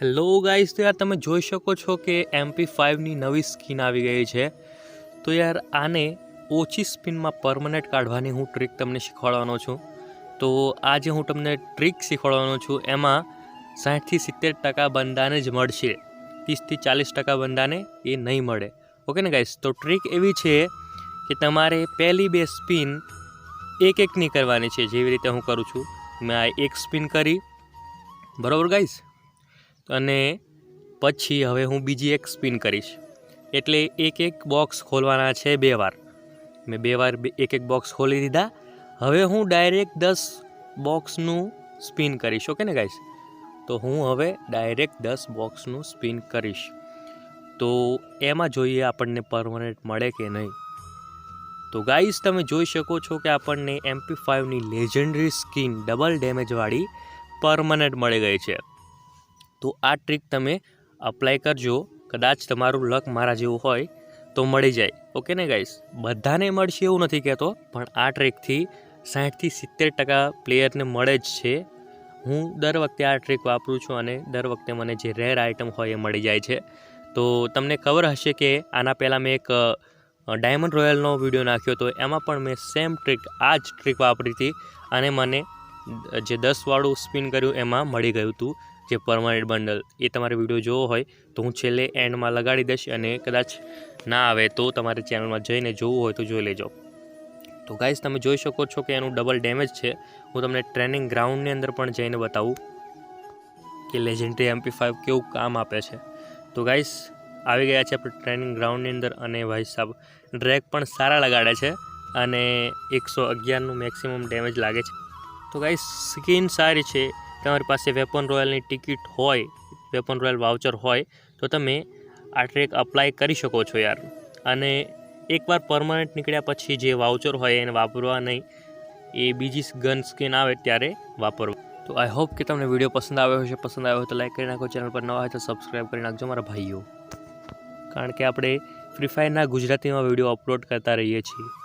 Hello guys તો યાર તમે જોઈ શકો છો કે એમપી ફાઇવની નવી સ્કીન આવી ગઈ છે. તો યાર આને ઓછી સ્પિનમાં પરમનન્ટ કાઢવાની હું ટ્રીક તમને શીખવાડવાનો છું. તો આજે હું તમને ટ્રીક શીખવાડવાનો છું. એમાં સાઠથી સિત્તેર ટકા બંદાને જ મળશે. ત્રીસથી ચાલીસ ટકા બંદાને એ નહીં મળે. ઓકે ને ગાઈસ તો ટ્રીક એવી છે કે તમારે પહેલી બે સ્પિન એક એકની કરવાની છે. જેવી રીતે હું કરું છું, મેં આ એક સ્પિન કરી. બરાબર ગાઈસ અને પછી હવે હું બીજી એક સ્પિન કરીશ. એટલે એક એક બોક્સ ખોલવાના છે બે વાર. મેં બે વાર એક એક બોક્સ ખોલી દીધા. હવે હું ડાયરેક્ટ દસ બોક્સનું સ્પિન કરીશ, ઓકે ને ગાઈસ? તો હું હવે ડાયરેક્ટ દસ બોક્સનું સ્પિન કરીશ. તો એમાં જોઈએ આપણને પરમનન્ટ મળે કે નહીં. તો ગાઈસ, તમે જોઈ શકો છો કે આપણને એમપી ફાઇવની લેજન્ડરી સ્કિન ડબલ ડેમેજવાળી પરમનન્ટ મળી ગઈ છે. તો આ ટ્રીક તમે અપ્લાય કરજો. કદાચ તમારું લક મારા જેવું હોય તો મળી જાય. ઓકે ને ગાઈસ બધાને મળશે એવું નથી કહેતો, પણ આ ટ્રીકથી સાઠથી સિત્તેર ટકા પ્લેયરને મળે જ છે. હું દર વખતે આ ટ્રીક વાપરું છું અને દર વખતે મને જે રેર આઇટમ હોય એ મળી જાય છે. તો તમને ખબર હશે કે આના પહેલાં મેં એક ડાયમંડ રોયલનો વીડિયો નાખ્યો હતો એમાં પણ મેં સેમ ટ્રીક આ જ ટ્રીક વાપરી હતી. અને મને જે દસવાળું સ્પિન કર્યું એમાં મળી ગયું હતું. જે પરમાનન્ટ બંડલ એ તમારે વીડિયો જોવો હોય તો હું છેલ્લે એન્ડમાં લગાડી દઈશ અને કદાચ ના આવે તો તમારે ચેનલમાં જઈને જોવું હોય તો જોઈ લેજો. તો ગાઈઝ તમે જોઈ શકો છો કે એનું ડબલ ડેમેજ છે. હું તમને ટ્રેનિંગ ગ્રાઉન્ડની અંદર પણ જઈને બતાવું કે લેજેન્ડરી એમપી ફાઇવ કેવું કામ આપે છે. તો ગાઈઝ આવી ગયા છે આપણે ટ્રેનિંગ ગ્રાઉન્ડની અંદર અને ભાઈ સાહેબ ડ્રેક પણ સારા લગાડે છે અને એકસો અગિયારનું મેક્સિમમ ડેમેજ લાગે છે. તો ગાઈઝ સ્કીન સારી છે. તમારી પાસે વેપન રોયલની ટિકિટ હોય, વેપન રોયલ વાઉચર હોય, તો તમે આ ટ્રેક અપ્લાય કરી શકો છો યાર. અને એકવાર પરમાનન્ટ નીકળ્યા પછી જે વાઉચર હોય એને વાપરવા નહીં. એ બીજી ગન સ્કીન આવે ત્યારે વાપરવું. તો આઈ હોપ કે તમને વીડિયો પસંદ આવ્યો હશે. પસંદ આવ્યો તો લાઈક કરી નાખો. ચેનલ પર નવા હોય તો સબસ્ક્રાઈબ કરી નાખજો, મારા ભાઈઓ. કારણ કે આપણે ફ્રી ફાયરના ગુજરાતીમાં વીડિયો અપલોડ કરતા રહીએ છીએ.